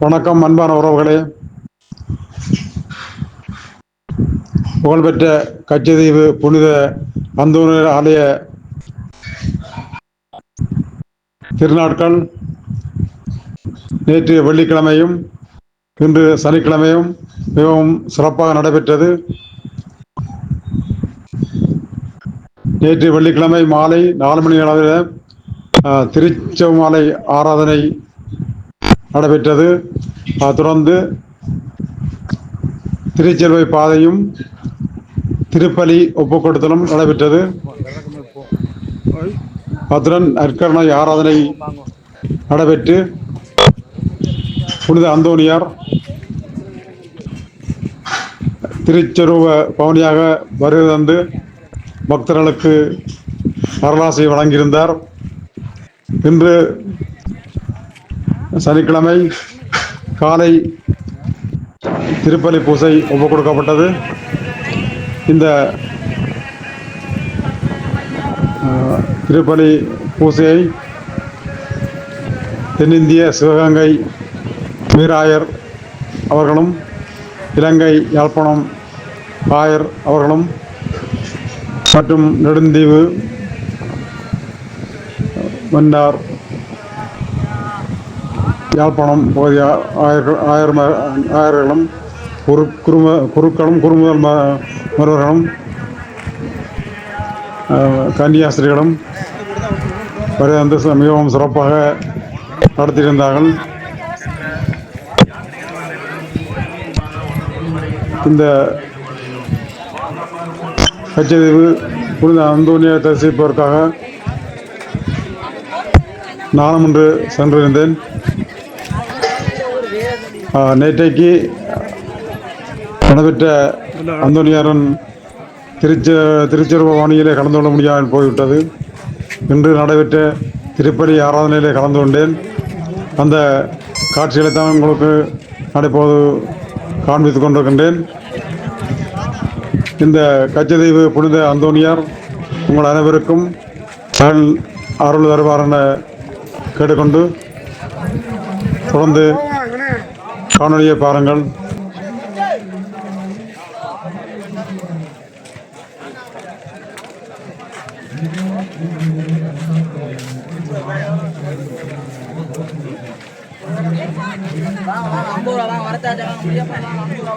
வணக்கம் அன்பான உறவுகளே. புகழ்பெற்ற கச்சதீவு புனித அந்தோனியர் ஆலய திருநாட்கள் நேற்று வெள்ளிக்கிழமையும் இன்று சனிக்கிழமையும் மிகவும் சிறப்பாக நடைபெற்றது. நேற்று வெள்ளிக்கிழமை மாலை நாலு மணி அளவில் அஹ், ஆராதனை நடைபெற்றது. தொடர்ந்து திருச்செல்வை பாதையும் திருப்பலி ஒப்புக்கொடுத்தலும் நடைபெற்றது. அத்துடன் நற்கருணை ஆராதனை நடைபெற்று புனித அந்தோனியார் திருச்செருவ பவனியாக வருகை தந்து பக்தர்களுக்கு வரலாசை வழங்கியிருந்தார். இன்று சனிக்கிழமை காலை திருப்பலி பூசை ஒப்புக் கொடுக்கப்பட்டது இந்த திருப்பலி பூசையை தென்னிந்திய சிவகங்கை வீராயர் அவர்களும் இலங்கை யாழ்ப்பாணம் ஆயர் அவர்களும் மற்றும் நெடுந்தீவு மன்னார் யாழ்ப்பாணம் பகுதி ஆ- ஆயர்கள் ஆயர் ஆயர்களும் குரு குரும குருக்களும் குருமுதல் ம மருவர்களும் கன்னியாஸ்திரிகளும் வரை வந்து மிகவும் சிறப்பாக நடத்தியிருந்தார்கள். இந்த கச்சதீவு புனித அந்தோனியை தரிசிப்பதற்காக நானும் இன்று சென்றிருந்தேன். நேற்றைக்கு நடைபெற்ற அந்தோனியாரன் திருச்ச திருச்சிறுவ வாணியிலே கலந்து கொள்ள முடியாமல் போய்விட்டது. இன்று நடைபெற்ற திருப்பலி ஆராதனையிலே கலந்து கொண்டேன். அந்த காட்சிகளை தான் உங்களுக்கு நடைபோது காண்பித்துக் கொண்டிருக்கின்றேன். இந்த கச்சதீவு புனித அந்தோனியார் உங்கள் அனைவருக்கும் அருள் அருள் தருவார் என கேட்டுக்கொண்டு தொடர்ந்து காணொலியை பாருங்கள். ஐம்பது ரூபா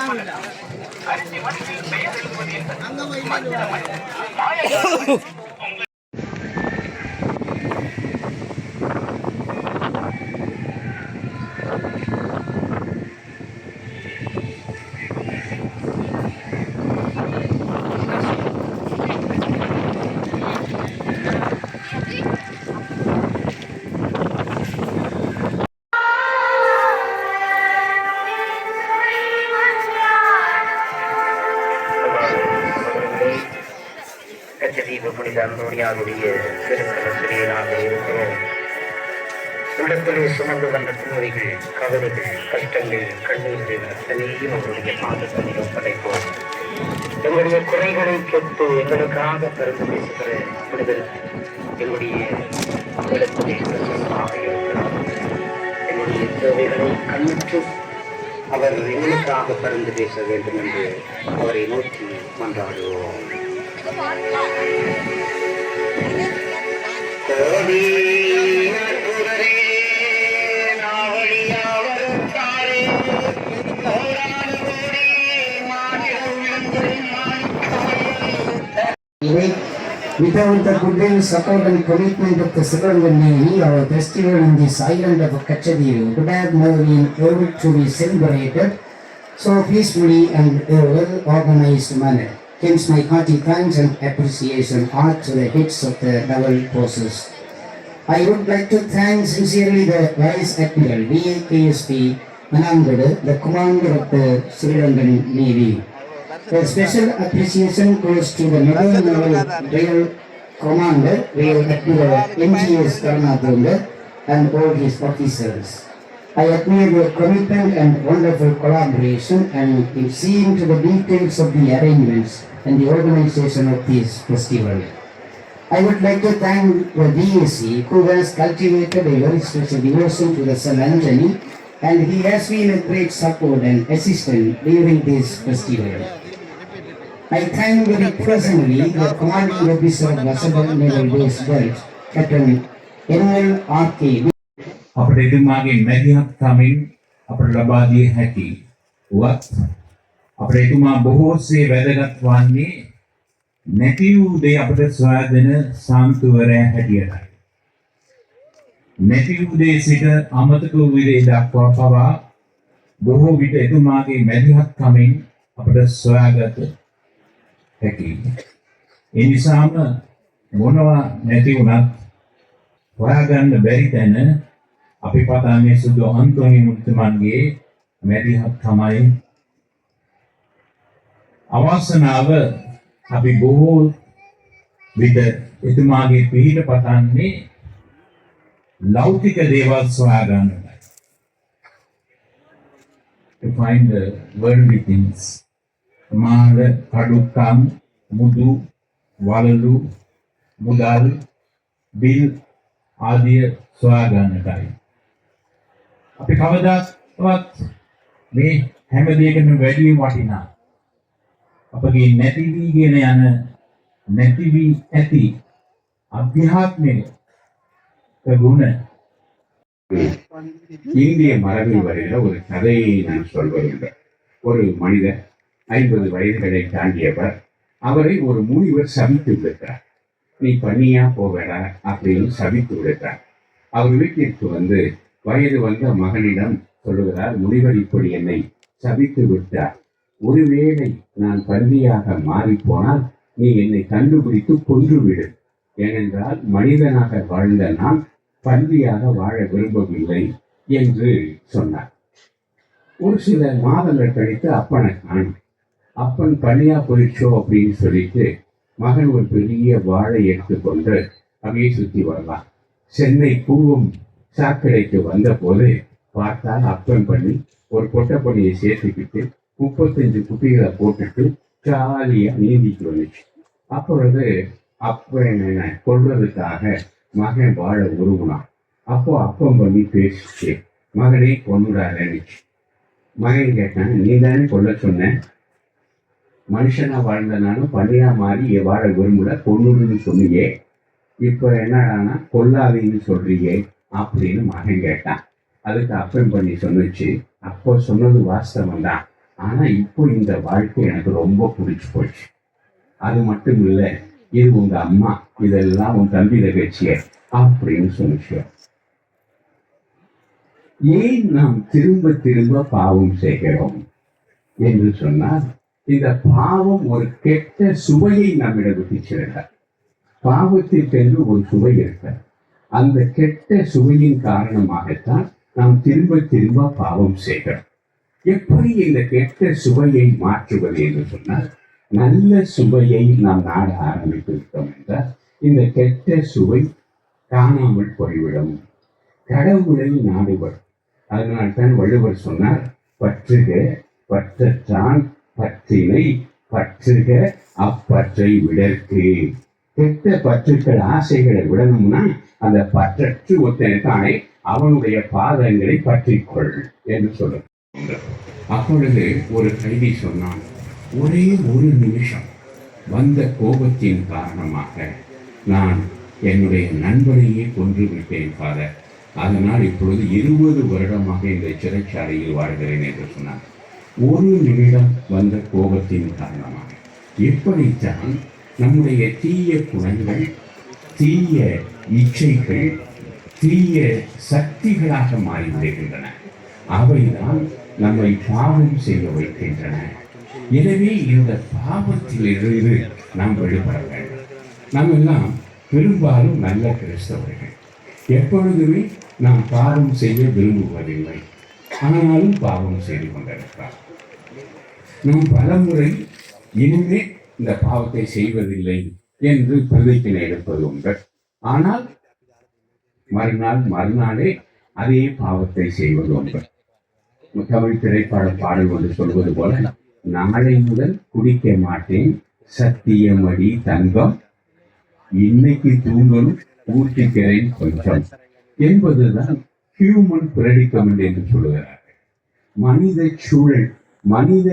வாங்க கச்சதீப புனித அந்தோனியாருடைய திருக்கலசிரியனாக இருக்கிறோம். உள்ளத்திலே சுமந்து வந்த துன்பங்கள் கவலைகள் கஷ்டங்கள் கண்ணீர்கள் அத்தனையும் அவருடைய பாதத்தில் படைப்போம் எங்களுடைய குறைகளை கேட்டு எங்களுக்காக பிறந்து பேசுகிற புனிதர் எங்களுடைய உள்ளத்திலே பிரசன்னமாக இருக்கிறார். எங்களுடைய தேவைகளை கண்ணுற்று அவர் எங்களுக்காக பரிந்து பேச வேண்டும் என்று அவரை நோக்கி மன்றாடுவோம். Without the goodwill, support and commitment of the Navy, our festival in this island of Kachadiru would have never been able to be celebrated so peacefully and in a well-organized manner. Hence my hearty thanks and appreciation are to the heads of the naval forces. I would like to thank sincerely the Vice Admiral VAKSP Manangadu, the commander of the Sri Lankan Navy. A special appreciation goes to the Naval Naval Rail Commander, Rear Admiral NGS Karnathunga and all his officers. I admire your commitment and wonderful collaboration and in seeing to the details of the arrangements and the organization of this festival. I would like to thank the DAC who has cultivated a very special devotion to the San Anthony and he has been a great support and assistant during this festival. I thank very personally the commanding officer of Vasadal Naval Base Belt, Captain N.L. R.K. අපට එතුමාගේ මැදිහත් කමින් අපට ලබා දිය හැකි වුවත් අපට එතුමා බොහෝසේ වැදගත් වන්නේ නැති වූ දේ අපට සොයා දෙන සාන්තුවරයා හැටියටයි. නැති වූ දේ සිට අමතක වූ දේ දක්වා පවා බොහෝ විට එතුමාගේ මැදිහත් කමින් අපට සොයාගත හැකි. ඒ නිසාම මොනවා නැති වුණත් හොයාගන්න බැරි තැන අපි පතන්නේ සුදු අන්තෝනි මුත්තමන්ගේ මැදිහත් තමයි අවසනාව අපි බොහෝ විට එතුමාගේ පිහිට පතන්නේ ලෞකික දේවල් සොයා ගන්නටයි. To find the worldly things. මාල කඩුක්කම් මුදු වලලු මුදල් බිල් ආදිය සොයා ගන්නටයි. අපි කවදාවත් මේ හැම දෙයකම වැඩි වටිනා අපගේ නැති වීගෙන යන නැති වී ඇති අධ්‍යාත්මික ගුණ இந்திய மரபில் வருகிற ஒரு கதையை நான் சொல்வதுண்டு ஒரு மனிதர் ஐம்பது வயதுகளை தாண்டியவர் அவரை ஒரு முனிவர் சபித்து விடுத்தார் நீ பண்ணியா போவேடா அப்படின்னு சபித்து விடுத்தார் அவர் வீட்டிற்கு வந்து வயது வந்த மகனிடம் சொல்லுகிறார் முனிவர் இப்படி என்னை சபித்து விட்டார். ஒருவேளை நான் பள்ளியாக மாறிப்போனால் நீ என்னை கண்டுபிடித்து கொன்றுவிடு. ஏனென்றால் மனிதனாக வாழ்ந்த நான் பள்ளியாக வாழ விரும்பவில்லை என்று சொன்னார். ஒரு சில மாதங்கள் கழித்து அப்பனை காணும் அப்பன் பணியா போயிடுச்சோ அப்படின்னு சொல்லிட்டு மகன் ஒரு பெரிய வாழை எடுத்துக்கொண்டு அப்படியே சுத்தி வரலாம் சென்னை பூவும் சாக்கடைக்கு வந்த போது பார்த்தால் அப்பன் பண்ணி ஒரு பொட்டப்பணியை சேர்த்துக்கிட்டு முப்பத்தஞ்சு குட்டிகளை போட்டுட்டு காலியாக நீந்திட்டு வந்துச்சு. அப்பொழுது அப்பனை கொள்வதற்காக மகன் வாழ உருகுனான். அப்போ அப்பம் பண்ணி பேசிச்சு மகனே கொண்டுடாதேன்னுச்சு மகன் கேட்டான் நீ தானே கொல்ல சொன்ன? மனுஷனா வாழ்ந்தனாலும் பண்ணியா மாறி என் வாழ விரும்பல கொன்னுடுன்னு சொன்னியே. இப்போ என்னடானா கொல்லாதீன்னு சொல்றீங்க. அப்படின்னு மகன் கேட்டான். அதுக்கு அப்பன் பண்ணி சொன்னுச்சு அப்போ சொன்னது வாஸ்தவம் தான் ஆனா இப்போ இந்த வாழ்க்கை எனக்கு ரொம்ப பிடிச்சி போச்சு. அது மட்டும் இல்ல இது உங்க அம்மா இதெல்லாம் உன் தம்பி நிகழ்ச்சிய அப்படின்னு சொன்னிச்சு. ஏன் நாம் திரும்ப திரும்ப பாவம் செய்கிறோம் என்று சொன்னால் இந்த பாவம் ஒரு கெட்ட சுவையை நம்மிடம் விட்டு பாவத்தில் சென்று ஒரு சுவை இருக்கிறது அந்த கெட்ட சுவையின் காரணமாகத்தான் நாம் திரும்ப திரும்ப பாவம் செய்கிறோம். எப்படி இந்த கெட்ட சுவையை மாற்றுவது என்று சொன்னால் நல்ல சுவையை நாம் நாட ஆரம்பித்து விட்டோம் என்றால் இந்த கெட்ட சுவை காணாமல் போய்விடும். கடவுளை நாடுவர். அதனால்தான் வள்ளுவர் சொன்னார் பற்றுக பற்றத்தான் பற்றினை பற்றுக அப்பற்றை விடற்கு. கெட்ட பற்றுக்கள் ஆசைகளை விடணும்னா அந்த பற்றற்று ஒருத்தனுக்கானே அவனுடைய பாதங்களை பற்றிக்கொள் என்று சொல்ல. அப்பொழுது ஒரு கைதி சொன்னான் ஒரே ஒரு நிமிஷம். வந்த கோபத்தின் காரணமாக நான் என்னுடைய நண்பனையே கொன்று விட்டேன் ஃபாதர் அதனால் இப்பொழுது இருபது வருடமாக இந்த சிறைச்சாலையில் வாழ்கிறேன் என்று சொன்னார் ஒரு நிமிடம் வந்த கோபத்தின் காரணமாக. எப்படித்தான் நம்முடைய தீய குணங்கள் தீய இச்சைகள் தீய சக்திகளாக மாறிவிடுகின்றன. அவைதான் நம்மை பாவம் செய்ய வைக்கின்றன. எனவே இந்த பாவத்திலிருந்து நாம் விடுபட வேண்டும். நாம் எல்லாம் பெரும்பாலும் நல்ல கிறிஸ்தவர்கள். எப்பொழுதுமே நாம் பாவம் செய்ய விரும்புவதில்லை. ஆனாலும் பாவம் செய்து கொண்டிருக்கிறார். நாம் பலமுறை இனிமே இந்த பாவத்தை செய்வதில்லை. என்று பிரதிக்கினை எடுப்பது உண்டு ஆனால் மறுநாள் மறுநாளே அதே பாவத்தை செய்வது உண்டு தமிழ் திரைப்பட பாடல் ஒன்று சொல்வது போல நாளை முதல் குடிக்க மாட்டேன் சத்தியமடி தங்கம் இன்னைக்கு தூங்கணும் ஊற்றிக்கிறேன் கொஞ்சம் என்பதுதான் ஹியூமன் பிரடிக்கமெண்ட் என்று சொல்லுகிறார்கள். மனித சூழல் மனித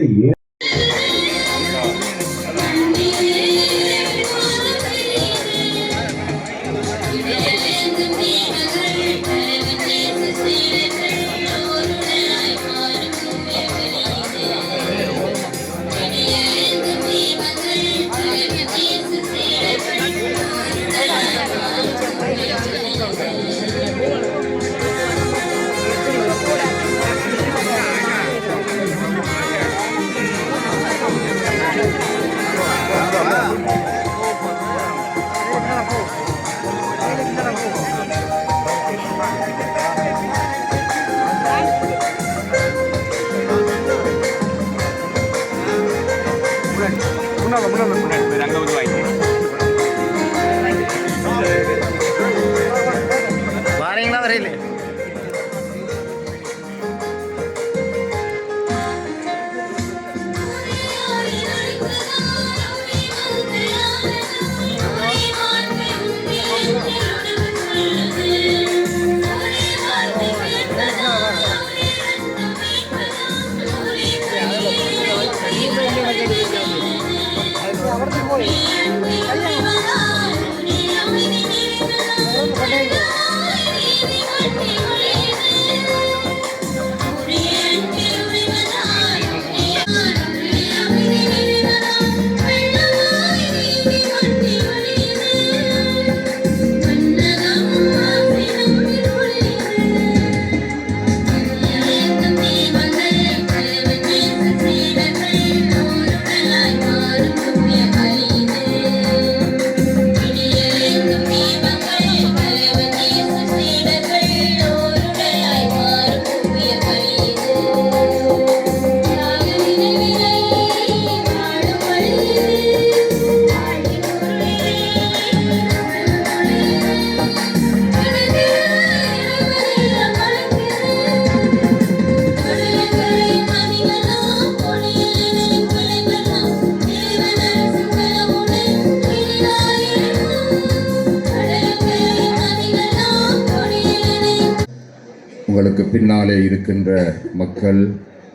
உங்களுக்கு பின்னாலே இருக்கின்ற மக்கள்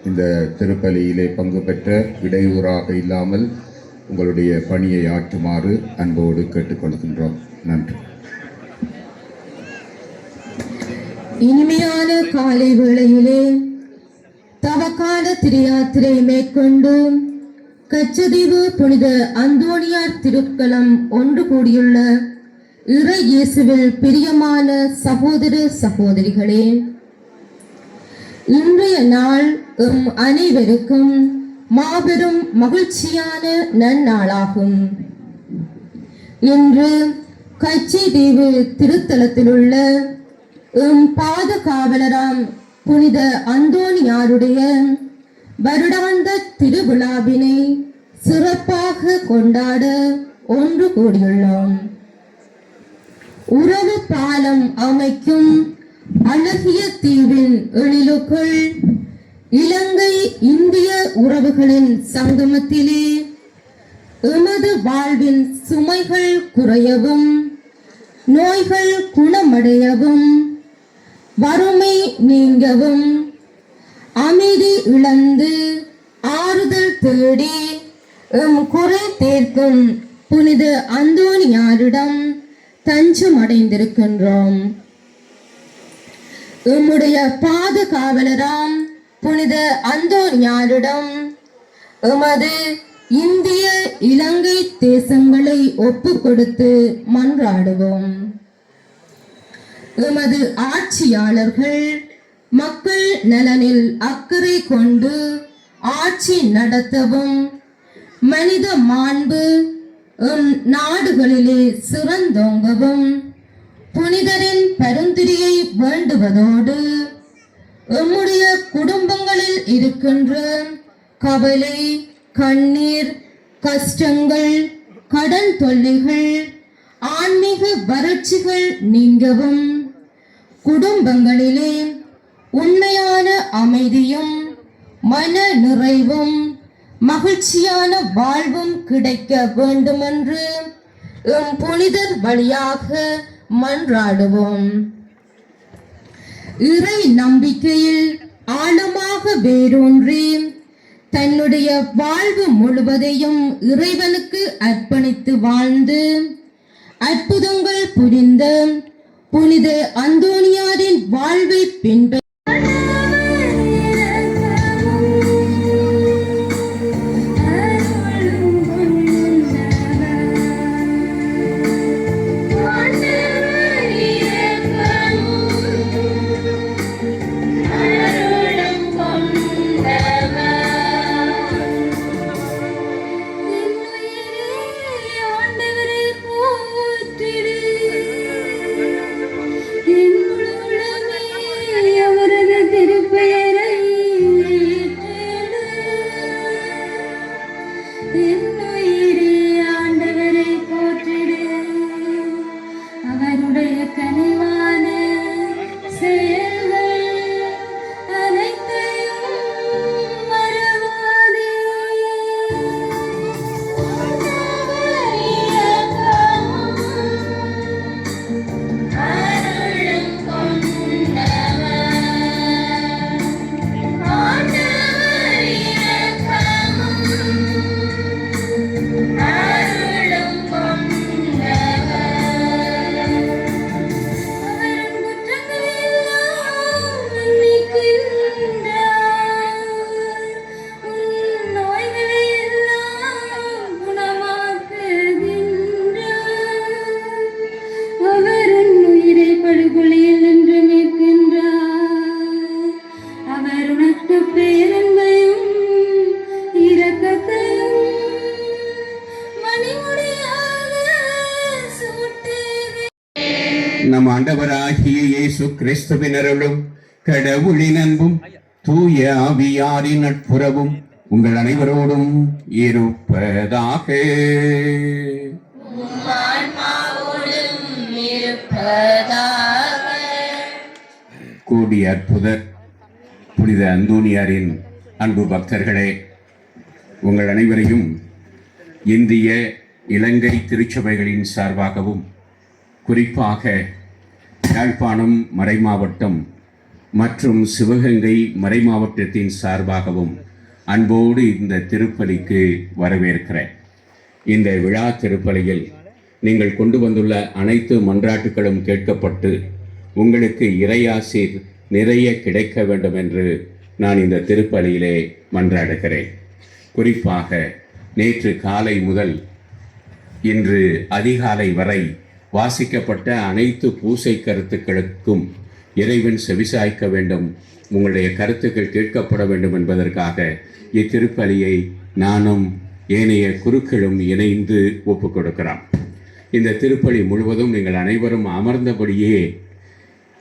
இந்த திருப்பலியிலே பங்கு பெற்ற இடையூறாக இல்லாமல் உங்களுடைய பணியை ஆற்றுமாறு அன்போடு கேட்டுக்கொள்கின்றோம். நன்றி. இனிமையான காலை வேளையிலே தவக்கால திரியாத்திரை மேற்கொண்டு கச்சதீவு புனித அந்தோணியார் திருக்களம் ஒன்று கூடியுள்ள இறை இயேசுவில் பிரியமான சகோதர சகோதரிகளே இன்றைய நாள் எம் அனைவருக்கும் மாபெரும் மகிழ்ச்சியான நன்னாளாகும். இன்று கச்சி தீவு திருத்தலத்திலுள்ள எம் பாதுகாவலராம் புனித அந்தோணியாருடைய வருடாந்த திருவிழாவினை சிறப்பாக கொண்டாட ஒன்று கூடியுள்ளோம் உறவு பாலம் அமைக்கும் அழகிய தீவின் எழிலுக்குள் இலங்கை இந்திய உறவுகளின் சங்கமத்திலே எமது வாழ்வின் சுமைகள் குறையவும் நோய்கள் குணமடையவும் வறுமை நீங்கவும் அமைதி இழந்து ஆறுதல் தேடி எம் குறை தீர்க்கும் புனித அந்தோணியாரிடம் தஞ்சமடைந்திருக்கின்றோம். எம்முடைய பாதுகாவலராம் புனித அந்தோணியாரிடம் எமது இந்திய இலங்கை தேசங்களை ஒப்பு கொடுத்து மன்றாடுவோம். எமது ஆட்சியாளர்கள் மக்கள் நலனில் அக்கறை கொண்டு ஆட்சி நடத்தவும் மனித மாண்பு நாடுகளிலே சிறந்தோங்கவும் புனிதரின் பரிந்துரையை வேண்டுவதோடு எம்முடைய குடும்பங்களில் இருக்கின்ற கவலை கண்ணீர் கஷ்டங்கள் கடன் தொல்லைகள் ஆன்மீக வறட்சிகள் நீங்கவும். குடும்பங்களிலே உண்மையான அமைதியும் மன நிறைவும் மகிழ்ச்சியான வாழ்வும் கிடைக்க வேண்டுமென்று எம் புனிதர் வழியாக மன்றாடுவோம். இறை நம்பிக்கையில் ஆழமாக வேரூன்றி தன்னுடைய வாழ்வு முழுவதையும் இறைவனுக்கு அர்ப்பணித்து வாழ்ந்து அற்புதங்கள் புரிந்த புனித அந்தோனியாரின் வாழ்வை பின்பற்ற இயேசு கடவுளின் அன்பும் தூய ஆவியாரின் நட்புறவும் உங்கள் அனைவரோடும் இருப்பதாக. கூடிய அற்புதர் புனித அந்தோனியாரின் அன்பு பக்தர்களே உங்கள் அனைவரையும் இந்திய இலங்கை திருச்சபைகளின் சார்பாகவும் குறிப்பாக யாழ்ப்பாணம் மறைமாவட்டம் மற்றும் சிவகங்கை மறைமாவட்டத்தின் சார்பாகவும் அன்போடு இந்த திருப்பலிக்கு வரவேற்கிறேன். இந்த விழா திருப்பலியில் நீங்கள் கொண்டு வந்துள்ள அனைத்து மன்றாட்டுகளும் கேட்கப்பட்டு உங்களுக்கு இறையாசீர் நிறைய கிடைக்க வேண்டும் என்று நான் இந்த திருப்பலியிலே மன்றாடுகிறேன். குறிப்பாக நேற்று காலை முதல் இன்று அதிகாலை வரை வாசிக்கப்பட்ட அனைத்து பூசை கருத்துக்களுக்கும் இறைவன் செவிசாய்க்க வேண்டும். உங்களுடைய கருத்துக்கள் கேட்கப்பட வேண்டும் என்பதற்காக இத்திருப்பலியை நானும் ஏனைய குருக்களும் இணைந்து ஒப்புக் கொடுக்கிறோம் இந்த திருப்பலி முழுவதும் நீங்கள் அனைவரும் அமர்ந்தபடியே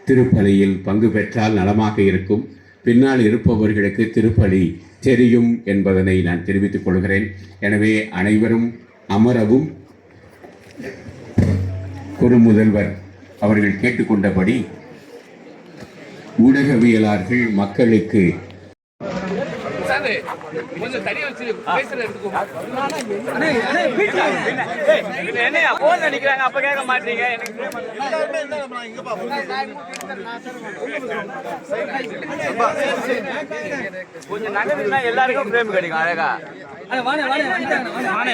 திருப்பலியில் பங்கு பெற்றால் நலமாக இருக்கும். பின்னால் இருப்பவர்களுக்கு திருப்பலி தெரியும் என்பதனை நான் தெரிவித்துக் கொள்கிறேன். எனவே அனைவரும் அமரவும். குறுமுதல்வர் அவர்கள் கேட்டுக்கொண்டபடி ஊடகவியலாளர்கள் மக்களுக்கு என்னையா போன் நினைக்கிறாங்க அப்ப கேட்க மாட்டீங்க எனக்கு கொஞ்சம் நகர்னா எல்லாருக்கும் பிரேம் கிடைக்கும் அழகா வாணே